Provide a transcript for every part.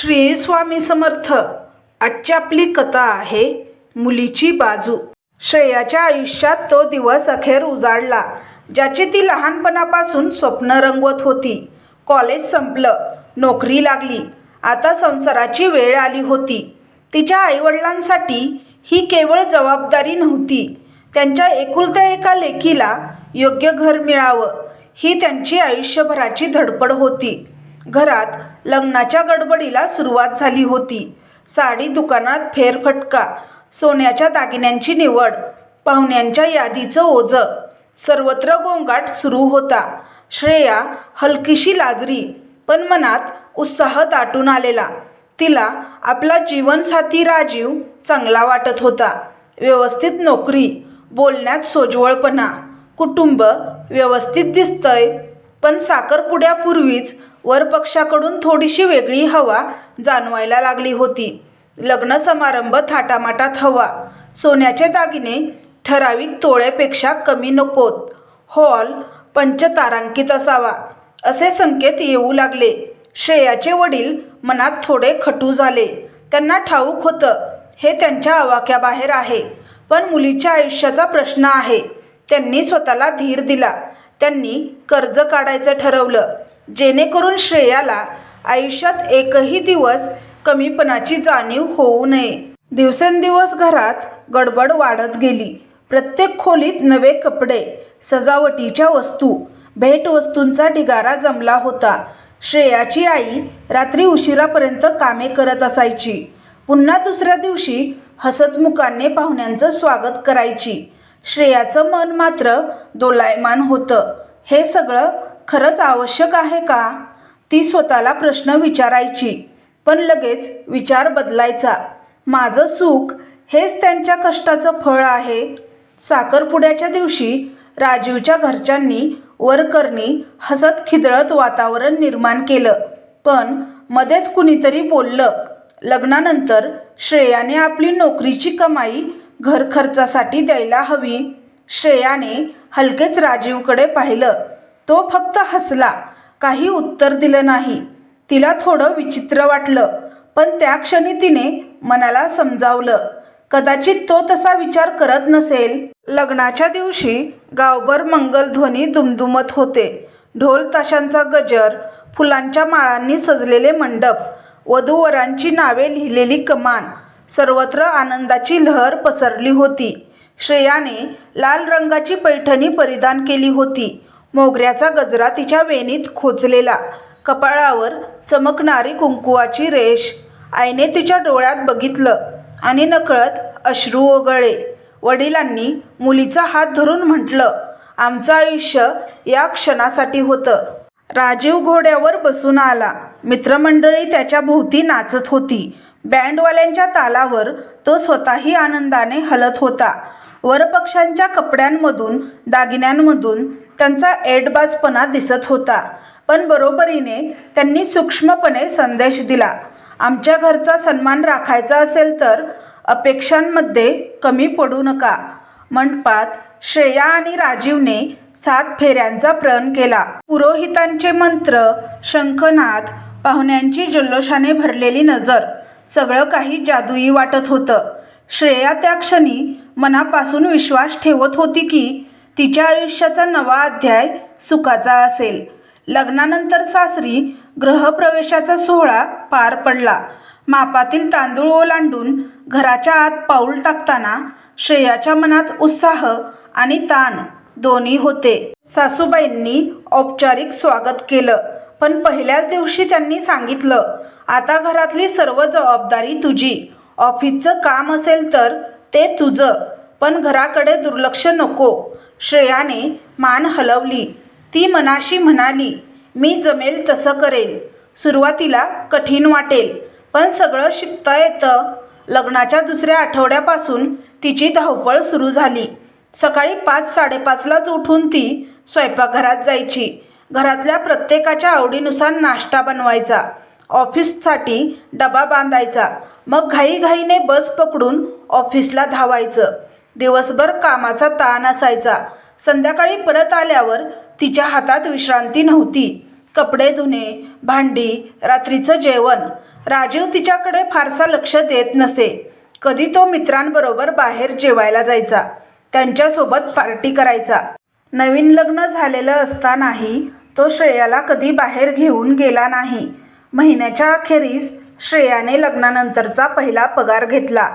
श्री स्वामी समर्थ. आजची आपली कथा आहे मुलीची बाजू. श्रेयाच्या आयुष्यात तो दिवस अखेर उजाडला ज्याची ती लहानपणापासून स्वप्न रंगवत होती. कॉलेज संपलं नोकरी लागली आता संसाराची वेळ आली होती. तिच्या आईवडिलांसाठी ही केवळ जबाबदारी नव्हती. त्यांच्या एकुलत्या एका लेकीला योग्य घर मिळावं ही त्यांची आयुष्यभराची धडपड होती. घरात लग्नाच्या गडबडीला सुरुवात झाली होती. साडी दुकानात फेरफटका सोन्याच्या दागिन्यांची निवड पाहुण्यांच्या यादीचं ओझं सर्वत्र गोंगाट सुरू होता. श्रेया हलकीशी लाजरी पण मनात उत्साह दाटून आलेला. तिला आपला जीवनसाथी राजीव चांगला वाटत होता. व्यवस्थित नोकरी बोलण्यात सोजवळपणा कुटुंब व्यवस्थित दिसतंय पण साखरपुड्यापूर्वीच वरपक्षाकडून थोडीशी वेगळी हवा जाणवायला लागली होती. लग्न समारंभ थाटामाटात हवा. सोन्याचे दागिने ठराविक तोळ्यापेक्षा कमी नकोत. हॉल पंचतारांकित असावा असे संकेत येऊ लागले. श्रेयाचे वडील मनात थोडे खटू झाले. त्यांना ठाऊक होतं हे त्यांच्या आवाक्याबाहेर आहे. पण मुलीच्या आयुष्याचा प्रश्न आहे. त्यांनी स्वतःला धीर दिला. त्यांनी कर्ज काढायचं ठरवलं. जेणेकरून श्रेयाला आयुष्यात एकही दिवस कमीपणाची जाणीव होऊ नये. दिवसेंदिवस घरात गडबड वाढत गेली. प्रत्येक खोलीत नवे कपडे सजावटीच्या वस्तू भेटवस्तूंचा ढिगारा जमला होता. श्रेयाची आई रात्री उशिरापर्यंत कामे करत असायची. पुन्हा दुसऱ्या दिवशी हसतमुखाने पाहुण्यांचं स्वागत करायची. श्रेयाचं मन मात्र दोलायमान होतं. हे सगळं खरंच आवश्यक आहे का? ती स्वतःला प्रश्न विचारायची पण लगेच विचार बदलायचा. माझं सुख हेच त्यांच्या कष्टाचं फळ आहे. साखरपुड्याच्या दिवशी राजीवच्या घरच्यांनी वरकरणी हसत खिदळत वातावरण निर्माण केलं. पण मध्येच कुणीतरी बोललं लग्नानंतर श्रेयाने आपली नोकरीची कमाई घरखर्चासाठी द्यायला हवी. श्रेयाने हलकेच राजीवकडे पाहिलं. तो फक्त हसला. काही उत्तर दिलं नाही. तिला थोडं विचित्र वाटलं पण त्या क्षणी तिने मनाला समजावलं. कदाचित तो तसा विचार करत नसेल. लग्नाच्या दिवशी गावभर मंगलध्वनी दुमदुमत होते. ढोल ताशांचा गजर फुलांच्या माळांनी सजलेले मंडप वधूवरांची नावे लिहिलेली कमान सर्वत्र आनंदाची लहर पसरली होती. श्रेयाने लाल रंगाची पैठणी परिधान केली होती. मोगऱ्याचा गजरा तिच्या वेणीत खोचलेला. कपाळावर चमकणारी कुंकुवाची रेष. आईने तिच्या डोळ्यात बघितलं आणि नकळत अश्रू ओगळे वडिलांनी मुलीचा हात धरून म्हटलं आमचं आयुष्य या क्षणासाठी होतं. राजीव घोड्यावर बसून आला. मित्रमंडळी त्याच्या भोवती नाचत होती. बँडवाल्यांच्या तालावर तो स्वतःही आनंदाने हलत होता. वरपक्षांच्या कपड्यांमधून दागिन्यांमधून त्यांचा एडबाजपणा दिसत होता. पण बरोबरीने त्यांनी सूक्ष्मपणे संदेश दिला. आमच्या घरचा सन्मान राखायचा असेल तर अपेक्षांमध्ये कमी पडू नका. मंडपात श्रेया आणि राजीवने सात फेऱ्यांचा प्रण केला. पुरोहितांचे मंत्र शंखनाद पाहुण्यांची जल्लोषाने भरलेली नजर सगळं काही जादुई वाटत होतं. श्रेया त्या क्षणी मनापासून विश्वास ठेवत होती की तिच्या आयुष्याचा नवा अध्याय सुखाचा असेल. लग्नानंतर सासरी ग्रहप्रवेशाचा सोहळा पार पडला. मापातील तांदूळ ओलांडून घराच्या आत पाऊल टाकताना श्रेयाच्या मनात उत्साह आणि ताण दोन्ही होते. सासूबाईंनी औपचारिक स्वागत केलं पण पहिल्याच दिवशी त्यांनी सांगितलं आता घरातली सर्व जबाबदारी तुझी. ऑफिसचं काम असेल तर ते तुझं पण घराकडे दुर्लक्ष नको. श्रेयाने मान हलवली. ती मनाशी म्हणाली मी जमेल तसं करेल. सुरुवातीला कठीण वाटेल पण सगळं शिकता येतं. लग्नाच्या दुसऱ्या आठवड्यापासून तिची धावपळ सुरू झाली. सकाळी पाच साडेपाचलाच उठून ती स्वयंपाकघरात जायची. घरातल्या प्रत्येकाच्या आवडीनुसार नाश्ता बनवायचा. ऑफिससाठी डबा बांधायचा. मग घाईघाईने बस पकडून ऑफिसला धावायचं. दिवसभर कामाचा ताण असायचा. संध्याकाळी परत आल्यावर तिच्या हातात विश्रांती नव्हती. कपडे धुणे भांडी रात्रीचं जेवण. राजीव तिच्याकडे फारसा लक्ष देत नसे. कधी तो मित्रांबरोबर बाहेर जेवायला जायचा. त्यांच्यासोबत पार्टी करायचा. नवीन लग्न झालेलं असतानाही तो श्रेयाला कधी बाहेर घेऊन गेला नाही. महिन्याच्या अखेरीस श्रेयाने लग्नानंतरचा पहिला पगार घेतला.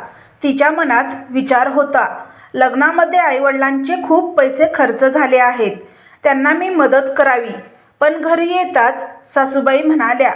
तिच्या मनात विचार होता. लग्नामध्ये आईवडिलांचे खूप पैसे खर्च झाले आहेत. त्यांना मी मदत करावी. पण घरी येताच सासूबाई म्हणाल्या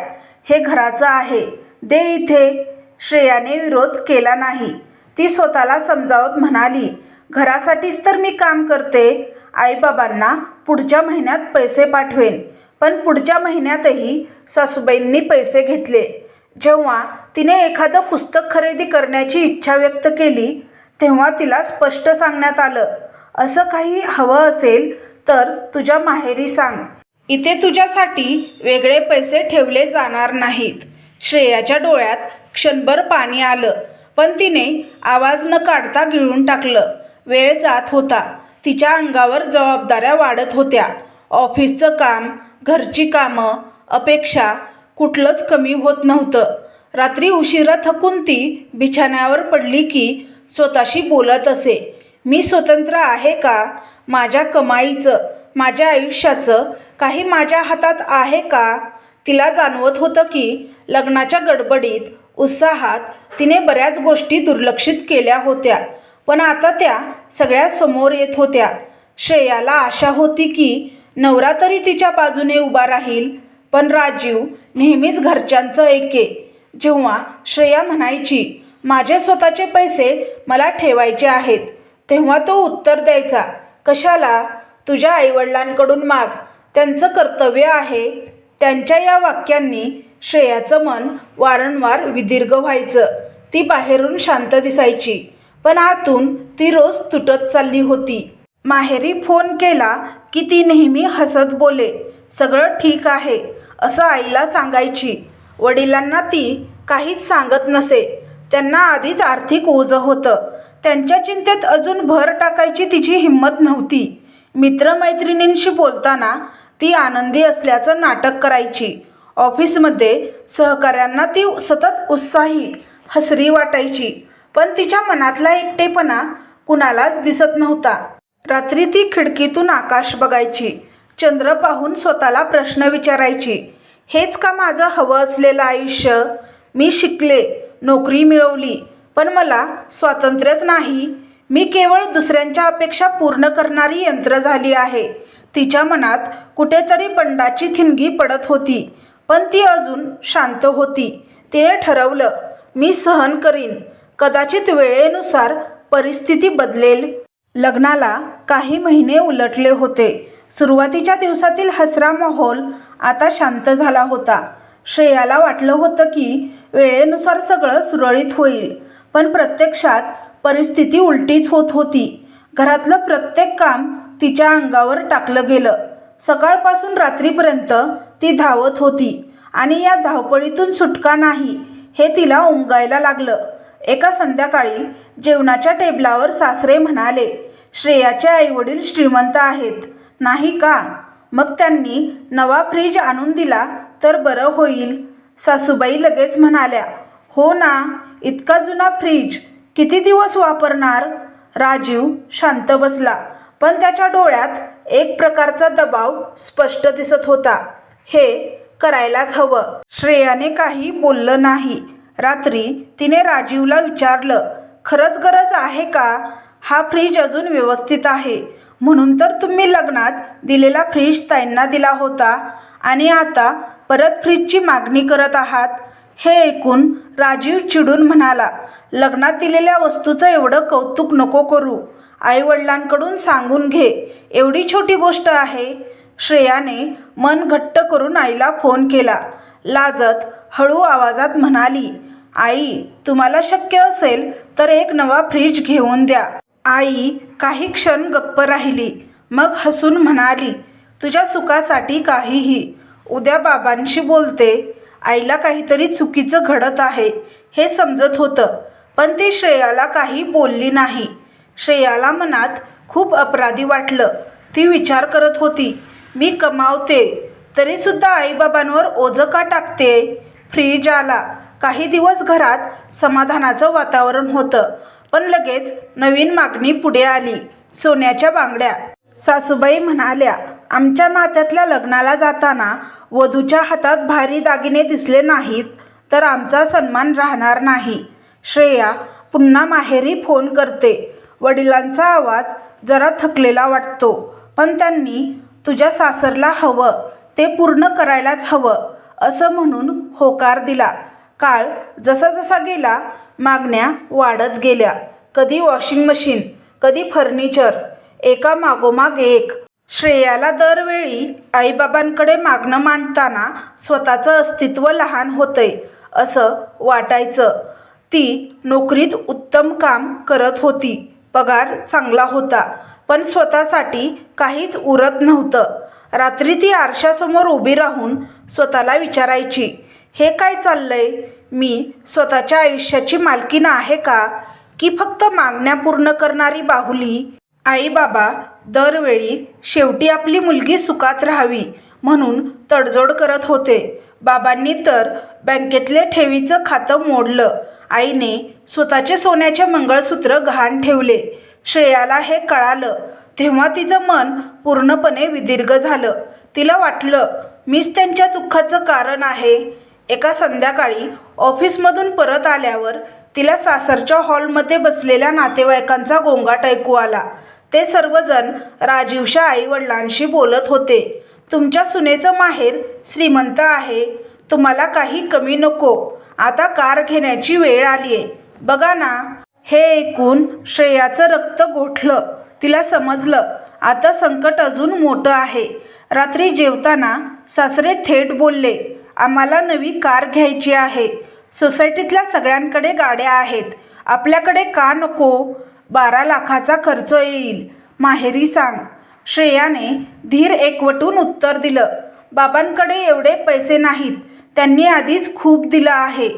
हे घराचं आहे. दे इथे. श्रेयाने विरोध केला नाही. ती स्वतःला समजावत म्हणाली घरासाठीच तर मी काम करते. आईबाबांना पुढच्या महिन्यात पैसे पाठवेन. पण पुढच्या महिन्यातही सासूबाईंनी पैसे घेतले. जेव्हा तिने एखादं पुस्तक खरेदी करण्याची इच्छा व्यक्त केली तेव्हा तिला स्पष्ट सांगण्यात आलं. असं काही हवं असेल तर तुझ्या माहेरी सांग. इथे तुझ्यासाठी वेगळे पैसे ठेवले जाणार नाहीत. श्रेयाच्या डोळ्यात क्षणभर पाणी आलं. पण तिने आवाज न काढता गिळून टाकलं. वेळ जात होता. तिच्या अंगावर जबाबदाऱ्या वाढत होत्या. ऑफिसचं काम घरची कामं अपेक्षा कुठलंच कमी होत नव्हतं. रात्री उशिरा थकून ती बिछाण्यावर पडली की स्वतःशी बोलत असे. मी स्वतंत्र आहे का? माझ्या कमाईचं माझ्या आयुष्याचं काही माझ्या हातात आहे का? तिला जाणवत होतं की लग्नाच्या गडबडीत उत्साहात तिने बऱ्याच गोष्टी दुर्लक्षित केल्या होत्या. पण आता त्या सगळ्या समोर येत होत्या. श्रेयाला आशा होती की नवरा तरी तिच्या बाजूने उभा राहील पण राजीव नेहमीच घरच्यांचं ऐके जेव्हा श्रेया म्हणायची माझे स्वतःचे पैसे मला ठेवायचे आहेत. तेव्हा तो उत्तर द्यायचा कशाला? तुझ्या आईवडिलांकडून माग. त्यांचं कर्तव्य आहे. त्यांच्या या वाक्यांनी श्रेयाचं मन वारंवार विदीर्घ व्हायचं. ती बाहेरून शांत दिसायची. पण आतून ती रोज तुटत चालली होती. माहेरी फोन केला की ती नेहमी हसत बोले सगळं ठीक आहे असं आईला सांगायची. वडिलांना ती काहीच सांगत नसे. त्यांना आधीच आर्थिक ओझं होतं. त्यांच्या चिंतेत अजून भर टाकायची तिची हिंमत नव्हती. मित्रमैत्रिणींशी बोलताना ती आनंदी असल्याचं नाटक करायची. ऑफिसमध्ये सहकाऱ्यांना ती सतत उत्साही हसरी वाटायची. पण तिच्या मनातला एकटेपणा कुणालाच दिसत नव्हता. रात्री ती खिडकीतून आकाश बघायची. चंद्र पाहून स्वतःला प्रश्न विचारायची. हेच का माझं हवं असलेलं आयुष्य? मी शिकले. नोकरी मिळवली. पण मला स्वातंत्र्यच नाही. मी केवळ दुसऱ्यांच्या अपेक्षा पूर्ण करणारी यंत्र झाली आहे. तिच्या मनात कुठेतरी बंडाची थिणगी पडत होती. पण ती अजून शांत होती. तिने ठरवलं मी सहन करीन. कदाचित वेळेनुसार परिस्थिती बदलेल. लग्नाला काही महिने उलटले होते. सुरुवातीच्या दिवसातील हसरा माहोल आता शांत झाला होता. श्रेयाला वाटलं होतं की वेळेनुसार सगळं सुरळीत होईल. पण प्रत्यक्षात परिस्थिती उलटीच होत होती. घरातलं प्रत्येक काम तिच्या अंगावर टाकलं गेलं. सकाळपासून रात्रीपर्यंत ती धावत होती आणि या धावपळीतून सुटका नाही हे तिला उमगायला लागलं. एका संध्याकाळी जेवणाच्या टेबलावर सासरे म्हणाले श्रेयाचे आईवडील श्रीमंत आहेत नाही का? मग त्यांनी नवा फ्रीज आणून दिला तर बरं होईल. सासूबाई लगेच म्हणाल्या हो ना इतका जुना फ्रीज किती दिवस वापरणार? राजीव शांत बसला पण त्याच्या डोळ्यात एक प्रकारचा दबाव स्पष्ट दिसत होता. हे करायलाच हवं. श्रेयाने काही बोललं नाही. रात्री तिने राजीवला विचारलं खरंच गरज आहे का? हा फ्रीज अजून व्यवस्थित आहे. म्हणून तर तुम्ही लग्नात दिलेला फ्रीज ताईंना दिला होता आणि आता परत फ्रीजची मागणी करत आहात? हे ऐकून राजीव चिडून म्हणाला लग्नात दिलेल्या वस्तूचं एवढं कौतुक नको करू. आईवडिलांकडून सांगून घे एवढी छोटी गोष्ट आहे. श्रेयाने मन घट्ट करून आईला फोन केला. लाजत हळू आवाजात म्हणाली आई तुम्हाला शक्य असेल तर एक नवा फ्रीज घेऊन द्या. आई काही क्षण गप्प राहिली मग हसून म्हणाली तुझ्या सुखासाठी काहीही. उद्या बाबांशी बोलते. आईला काहीतरी चुकीचं घडत आहे हे समजत होतं पण ती श्रेयाला काही बोलली नाही. श्रेयाला मनात खूप अपराधी वाटलं. ती विचार करत होती मी कमावते तरीसुद्धा आईबाबांवर ओझं का टाकते? फ्रीज आला. काही दिवस घरात समाधानाचं वातावरण होतं पण लगेच नवीन मागणी पुढे आली सोन्याच्या बांगड्या. सासूबाई म्हणाल्या आमच्या नात्यातल्या लग्नाला जाताना वधूच्या हातात भारी दागिने दिसले नाहीत तर आमचा सन्मान राहणार नाही. श्रेया पुन्हा माहेरी फोन करते. वडिलांचा आवाज जरा थकलेला वाटतो पण त्यांनी तुझ्या सासरला हवं ते पूर्ण करायलाच हवं असं म्हणून होकार दिला. काळ जसा जसा गेला मागण्या वाढत गेल्या. कधी वॉशिंग मशीन कधी फर्निचर एका मागोमाग एक. श्रेयाला दरवेळी आईबाबांकडे मागणं मांडताना स्वतःचं अस्तित्व लहान होतंय असं वाटायचं. ती नोकरीत उत्तम काम करत होती पगार चांगला होता पण स्वतःसाठी काहीच उरत नव्हतं. रात्री ती आरशासमोर उभी राहून स्वतःला विचारायची हे काय चाललंय? मी स्वतःच्या आयुष्याची मालकीण आहे का? की फक्त मागण्या पूर्ण करणारी बाहुली आईबाबा दरवेळी शेवटी आपली मुलगी सुखात राहावी म्हणून तडजोड करत होते. बाबांनी तर बँकेतले ठेवीचं खातं मोडलं. आईने स्वतःचे सोन्याचे मंगळसूत्र गहाण ठेवले. श्रेयाला हे कळालं. तेव्हा तिचं मन पूर्णपणे विदीर्घ झालं. तिला वाटलं मीच त्यांच्या दुःखाचं कारण आहे. एका संध्याकाळी ऑफिसमधून परत आल्यावर तिला सासरच्या हॉलमध्ये बसलेल्या नातेवाईकांचा गोंगाट ऐकू आला. ते सर्वजण राजीवच्या आईवडिलांशी बोलत होते. तुमच्या सुनेचं माहेर श्रीमंत आहे. तुम्हाला काही कमी नको. आता कार घेण्याची वेळ आली आहे बघा ना. हे ऐकून श्रेयाचं रक्त गोठलं. तिला समजलं. आता संकट अजून मोठं आहे. रात्री जेवताना सासरे थेट बोलले आम्हाला नवी कार घ्यायची आहे. सोसायटीतल्या सगळ्यांकडे गाड्या आहेत. आपल्याकडे का नको? बारा लाखाचा खर्च येईल. माहेरी सांग. श्रेयाने धीर एकवटून उत्तर दिलं. बाबांकडे एवढे पैसे नाहीत. त्यांनी आधीच खूप दिलं आहे.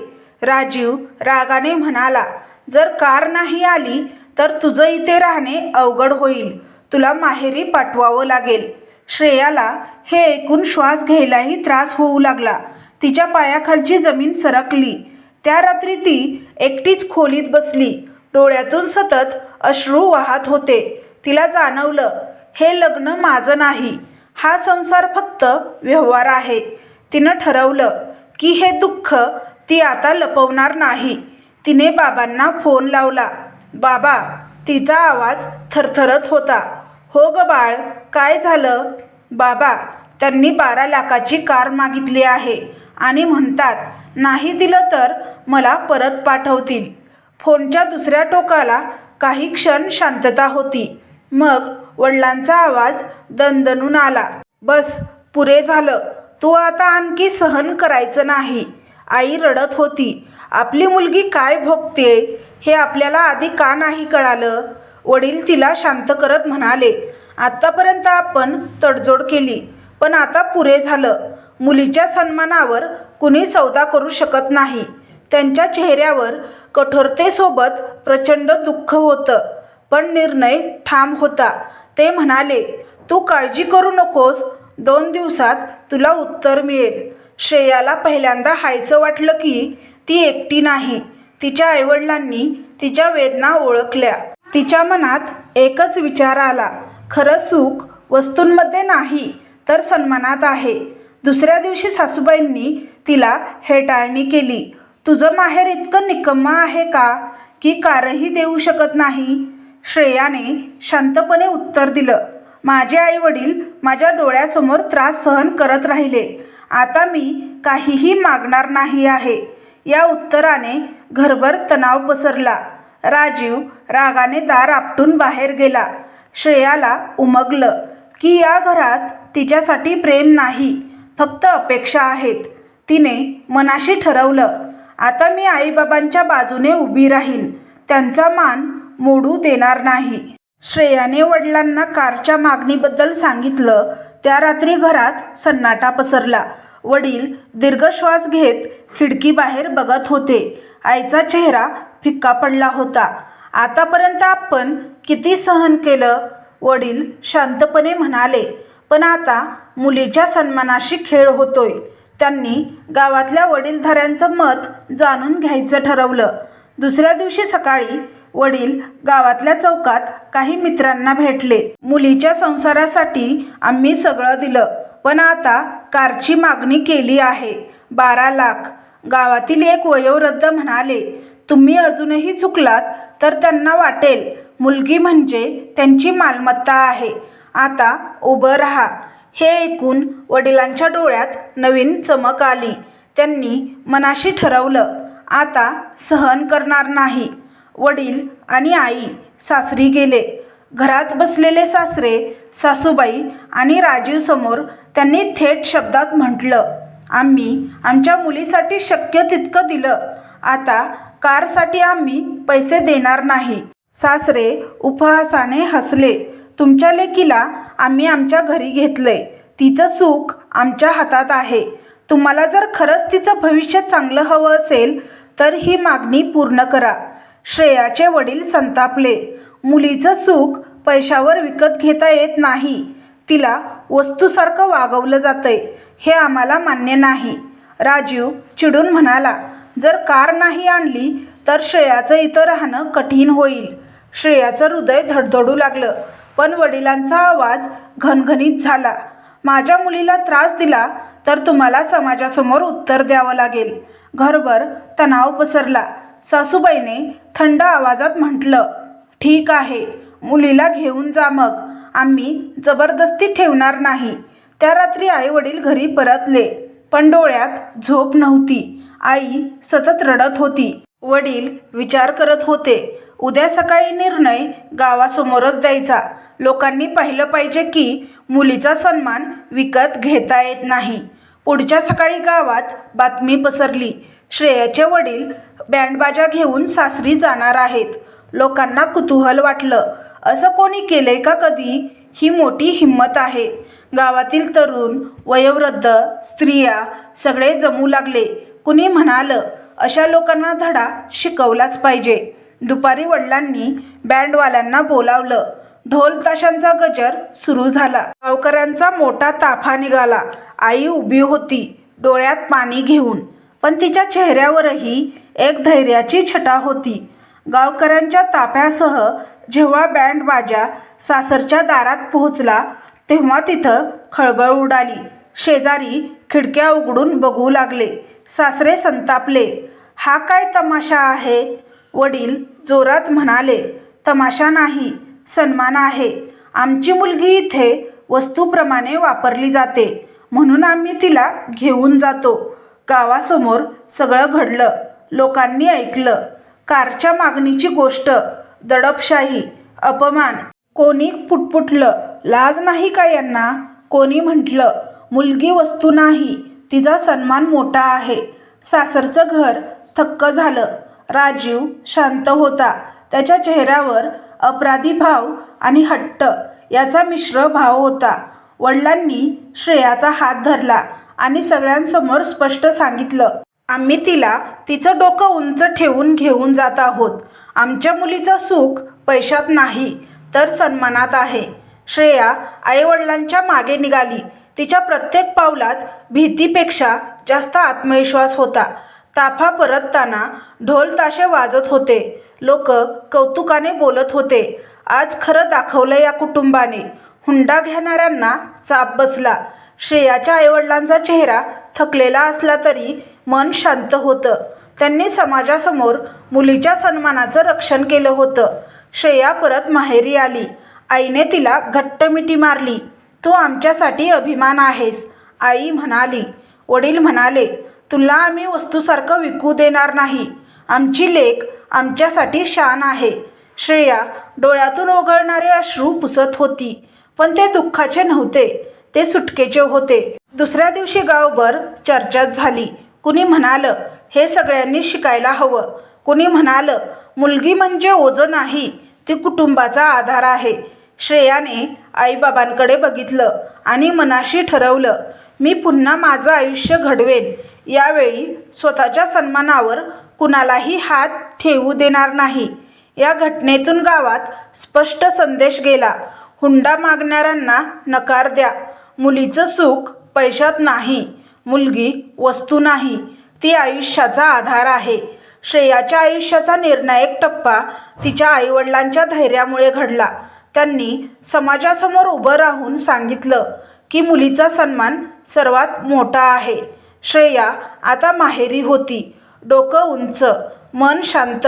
राजीव रागाने म्हणाला जर कार नाही आली तर तुझं इथे राहणे अवघड होईल. तुला माहेरी पाठवावं लागेल. श्रेयाला हे ऐकून श्वास घ्यायलाही त्रास होऊ लागला. तिच्या पायाखालची जमीन सरकली. त्या रात्री ती एकटीच खोलीत बसली. डोळ्यातून सतत अश्रू वाहत होते. तिला जाणवलं हे लग्न माझं नाही. हा संसार फक्त व्यवहार आहे. तिनं ठरवलं की हे दुःख ती आता लपवणार नाही. तिने बाबांना फोन लावला. बाबा तिचा आवाज थरथरत होता. हो ग बाळ काय झालं? बाबा त्यांनी बारा लाखाची कार मागितली आहे आणि म्हणतात नाही दिलं तर मला परत पाठवतील. फोनच्या दुसऱ्या टोकाला काही क्षण शांतता होती. मग वडिलांचा आवाज दणदणून आला. बस पुरे झालं. तू आता आणखी सहन करायचं नाही. आई रडत होती. आपली मुलगी काय भोगते? हे आपल्याला आधी का नाही कळालं? वडील तिला शांत करत म्हणाले आत्तापर्यंत आपण तडजोड केली पण आता पुरे झालं. मुलीच्या सन्मानावर कुणी सौदा करू शकत नाही. त्यांच्या चेहऱ्यावर कठोरतेसोबत प्रचंड दुःख होतं. पण निर्णय ठाम होता. ते म्हणाले तू काळजी करू नकोस. दोन दिवसात तुला उत्तर मिळेल. श्रेयाला पहिल्यांदा हायचं वाटलं की ती एकटी नाही. तिच्या आईवडिलांनी तिच्या वेदना ओळखल्या. तिच्या मनात एकच विचार आला. खरं सुख वस्तूंमध्ये नाही तर सन्मानात आहे. दुसऱ्या दिवशी सासूबाईंनी तिला हेटाळणी केली. तुझं माहेर इतकं निकम्मा आहे का की कारही देऊ शकत नाही? श्रेयाने शांतपणे उत्तर दिलं. माझे आई वडील माझ्या डोळ्यासमोर त्रास सहन करत राहिले. आता मी काहीही मागणार नाही आहे. या उत्तराने घरभर तणाव पसरला. राजीव रागाने दार आपटून बाहेर गेला. श्रेयाला उमगलं की या घरात तिच्यासाठी प्रेम नाही फक्त अपेक्षा आहेत. तिने मनाशी ठरवलं आता मी आईबाबांच्या बाजूने उभी राहीन. त्यांचा मान मोडू देणार नाही. श्रेयाने वडिलांना कारच्या मागणीबद्दल सांगितलं. त्या रात्री घरात सन्नाटा पसरला. वडील दीर्घ श्वास घेत खिडकीबाहेर बघत होते. आईचा चेहरा फिक्का पडला होता. आतापर्यंत आपण किती सहन केलं? वडील शांतपणे म्हणाले. पण आता मुलीच्या सन्मानाशी खेळ होतोय. त्यांनी गावातल्या वडीलधाऱ्यांचं मत जाणून घ्यायचं ठरवलं. दुसऱ्या दिवशी सकाळी वडील गावातल्या चौकात काही मित्रांना भेटले. मुलीच्या संसारासाठी आम्ही सगळं दिलं पण आता कारची मागणी केली आहे. बारा लाख. गावातील एक वयोवृद्ध म्हणाले तुम्ही अजूनही चुकलात तर त्यांना वाटेल. मुलगी म्हणजे त्यांची मालमत्ता आहे. आता उभं राहा. हे ऐकून वडिलांच्या डोळ्यात नवीन चमक आली. त्यांनी मनाशी ठरवलं आता सहन करणार नाही. वडील आणि आई सासरी गेले. घरात बसलेले सासरे सासूबाई आणि राजीव समोर त्यांनी थेट शब्दात म्हटलं आम्ही आमच्या मुलीसाठी शक्य तितकं दिलं. आता कारसाठी आम्ही पैसे देणार नाही. सासरे उपहासाने हसले तुमच्या लेकीला आम्ही आमच्या घरी घेतलंय. तिचं सुख आमच्या हातात आहे. तुम्हाला जर खरंच तिचं भविष्य चांगलं हवं असेल तर ही मागणी पूर्ण करा. श्रेयाचे वडील संतापले. मुलीचं सुख पैशावर विकत घेता येत नाही. तिला वस्तूसारखं वागवलं जातंय. हे आम्हाला मान्य नाही. राजीव चिडून म्हणाला जर कार नाही आणली तर श्रेयाचं इथं राहणं कठीण होईल. श्रेयाचं हृदय धडधडू लागलं. पण वडिलांचा आवाज घनघनीत झाला. माझ्या मुलीला त्रास दिला तर तुम्हाला समाजासमोर उत्तर द्यावं लागेल. घरभर तणाव पसरला. सासूबाईने थंड आवाजात म्हटलं ठीक आहे मुलीला घेऊन जा मग. आम्ही जबरदस्ती ठेवणार नाही. त्या रात्री आई वडील घरी परतले पण डोळ्यात झोप नव्हती. आई सतत रडत होती. वडील विचार करत होते उद्या सकाळी निर्णय गावासमोरच द्यायचा. लोकांनी पाहिलं पाहिजे की मुलीचा सन्मान विकत घेता येत नाही. पुढच्या सकाळी गावात बातमी पसरली. श्रेयाचे वडील बँडबाजा घेऊन सासरी जाणार आहेत. लोकांना कुतूहल वाटलं. असं कोणी केलंय का कधी? ही मोठी हिंमत आहे. गावातील तरुण वयोवृद्ध स्त्रिया सगळे जमू लागले. कुणी म्हणालं अशा लोकांना धडा शिकवलाच पाहिजे. दुपारी वडिलांनी बँडवाल्यांना बोलावलं. ढोल ताशांचा गजर सुरू झाला. गावकऱ्यांचा मोठा ताफा निघाला. आई उभी होती डोळ्यात पाणी घेऊन. पण तिच्या चेहऱ्यावरही एक धैर्याची छटा होती. गावकऱ्यांच्या ताफ्यासह जेव्हा बँड बाजा सासरच्या दारात पोहोचला तेव्हा तिथं खळबळ उडाली. शेजारी खिडक्या उघडून बघू लागले. सासरे संतापले हा काय तमाशा आहे? वडील जोरात म्हणाले तमाशा नाही. सन्मान आहे. आमची मुलगी इथे वस्तूप्रमाणे वापरली जाते. म्हणून आम्ही तिला घेऊन जातो. गावासमोर सगळं घडलं. लोकांनी ऐकलं. कारच्या मागणीची गोष्ट दडपशाही अपमान कोणी पुटपुटलं लाज नाही का यांना? कोणी म्हटलं मुलगी वस्तू नाही तिचा सन्मान मोठा आहे. सासरचं घर थक्क झालं. राजीव शांत होता. त्याच्या चेहऱ्यावर अपराधी भाव आणि हट्ट याचा मिश्र भाव होता. वडिलांनी श्रेयाचा हात धरला आणि सगळ्यांसमोर स्पष्ट सांगितलं आम्ही तिला तिचं डोकं उंच ठेवून घेऊन जात आहोत. आमच्या मुलीचं सुख पैशात नाही तर सन्मानात आहे. श्रेया आईवडिलांच्या मागे निघाली. तिच्या प्रत्येक पावलात भीतीपेक्षा जास्त आत्मविश्वास होता. ताफा परतताना ढोल ताशे वाजत होते. लोक कौतुकाने बोलत होते. आज खरं दाखवलं या कुटुंबाने. हुंडा घेणाऱ्यांना चाप बसला. श्रेयाच्या आईवडिलांचा चेहरा थकलेला असला तरी मन शांत होतं. त्यांनी समाजासमोर मुलीच्या सन्मानाचं रक्षण केलं होतं. श्रेया परत माहेरी आली. आईने तिला घट्ट मिठी मारली. तू आमच्यासाठी अभिमान आहेस आई म्हणाली. वडील म्हणाले तुला आम्ही वस्तूसारखं विकू देणार नाही. आमची लेख आमच्यासाठी शान आहे. श्रेया डोळ्यातून ओघळणारे अश्रू पुसत होती पण ते दुःखाचे नव्हते ते सुटकेचे होते. दुसऱ्या दिवशी गावभर चर्चाच झाली. कुणी म्हणालं हे सगळ्यांनी शिकायला हवं. कुणी म्हणालं मुलगी म्हणजे ओझं नाही ती कुटुंबाचा आधार आहे. श्रेयाने आईबाबांकडे बघितलं आणि मनाशी ठरवलं मी पुन्हा माझं आयुष्य घडवेन. यावेळी स्वतःच्या सन्मानावर कुणालाही हात ठेवू देणार नाही. या घटनेतून गावात स्पष्ट संदेश गेला. हुंडा मागणाऱ्यांना नकार द्या. मुलीचं सुख पैशात नाही. मुलगी वस्तू नाही. ती आयुष्याचा आधार आहे. श्रेयाच्या आयुष्याचा निर्णायक टप्पा तिच्या आईवडिलांच्या धैर्यामुळे घडला. त्यांनी समाजासमोर उभं राहून सांगितलं की मुलीचा सन्मान सर्वात मोठा आहे. श्रेया आता माहेरी होती. डोकं उंच मन शांत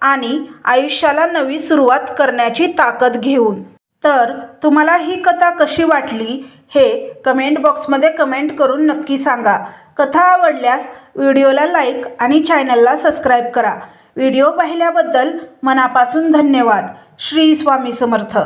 आणि आयुष्याला नवी सुरुवात करण्याची ताकद घेऊन. तर तुम्हाला ही कथा कशी वाटली हे कमेंट बॉक्समध्ये कमेंट करून नक्की सांगा. कथा आवडल्यास व्हिडिओला लाईक आणि चॅनलला सबस्क्राईब करा. व्हिडिओ पाहिल्याबद्दल मनापासून धन्यवाद. श्री स्वामी समर्थ.